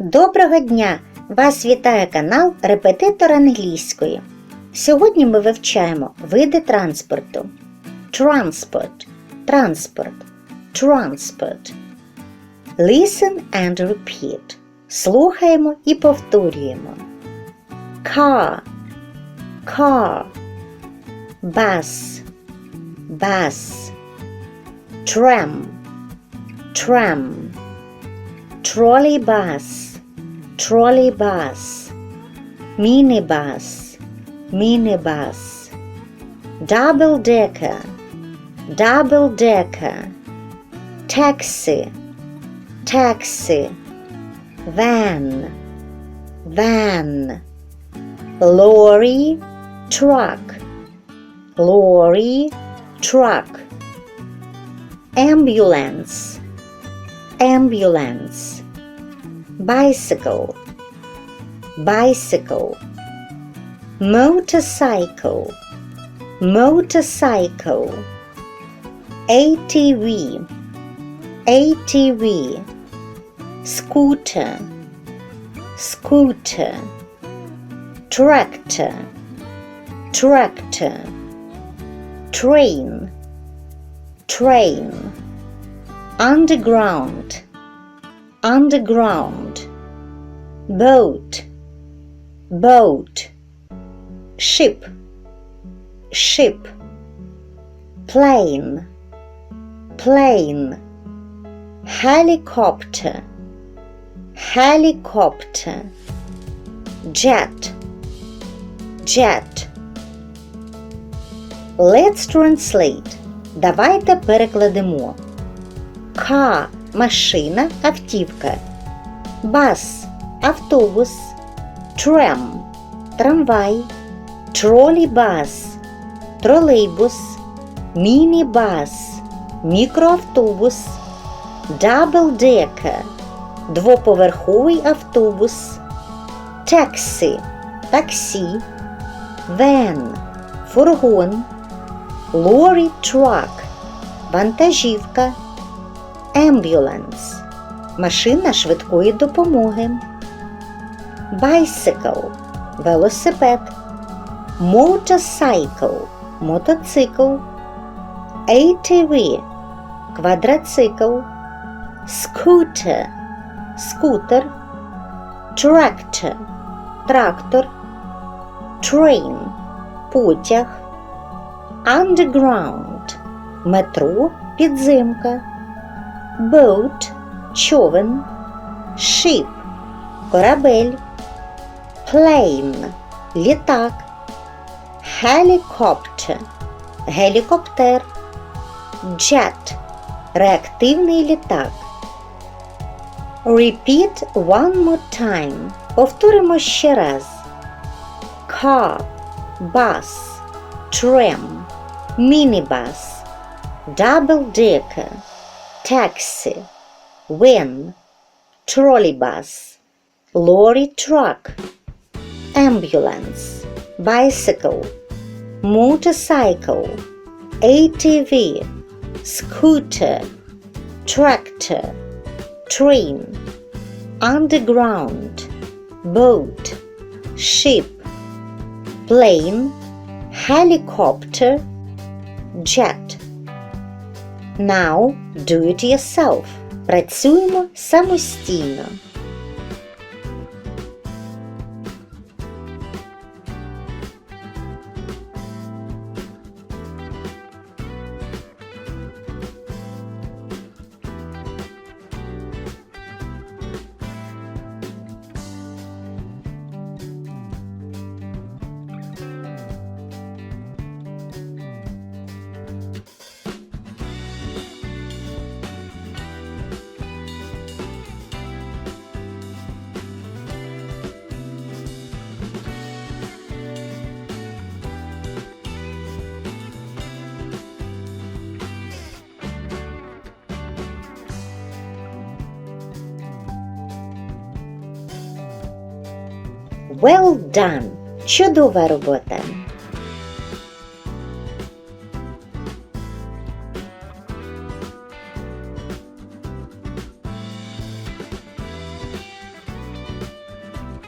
Доброго дня! Вас вітає канал Репетитор англійської. Сьогодні ми вивчаємо види транспорту. Transport, транспорт, transport. Listen and repeat. Слухаємо і повторюємо. Car, car. Bus, bus. Tram, tram. Trolleybus, trolleybus. Minibus, minibus. Double decker, double decker. Taxi, taxi. Van, van. Lorry, truck, lorry, truck. Ambulance, ambulance. Bicycle, bicycle. Motorcycle, motorcycle. ATV, ATV. Scooter, scooter. Tractor, tractor. Train, train Underground, underground. Boat, boat. Ship, ship. Plane, plane. Helicopter, helicopter. Jet, jet. Let's translate. Давайте перекладемо. Car – машина, автівка. Bus – автобус. Tram – трамвай. Тролейбус – тролейбус. Мінібус – мікроавтобус. Decker – двоповерховий автобус. Таксі – таксі. Van – фургон. Lorry truck – вантажівка. Ambulance – машина швидкої допомоги. Bicycle – велосипед. Motorcycle – мотоцикл. ATV – квадроцикл. Scooter – скутер. Tractor – трактор. Train – потяг. Underground – метро, підземка. Boat – човен. Ship – корабель. Plane – літак. Helicopter – гелікоптер. Jet – реактивний літак. Repeat one more time. Повторимо ще раз. Car, bus, tram, minibus, double decker, taxi, van, trolleybus, lorry truck, ambulance, bicycle, motorcycle, ATV, scooter, tractor, train, underground, boat, ship, plane, helicopter, jet. Now do it yourself. Працюємо самостійно. Well done! Чудова робота!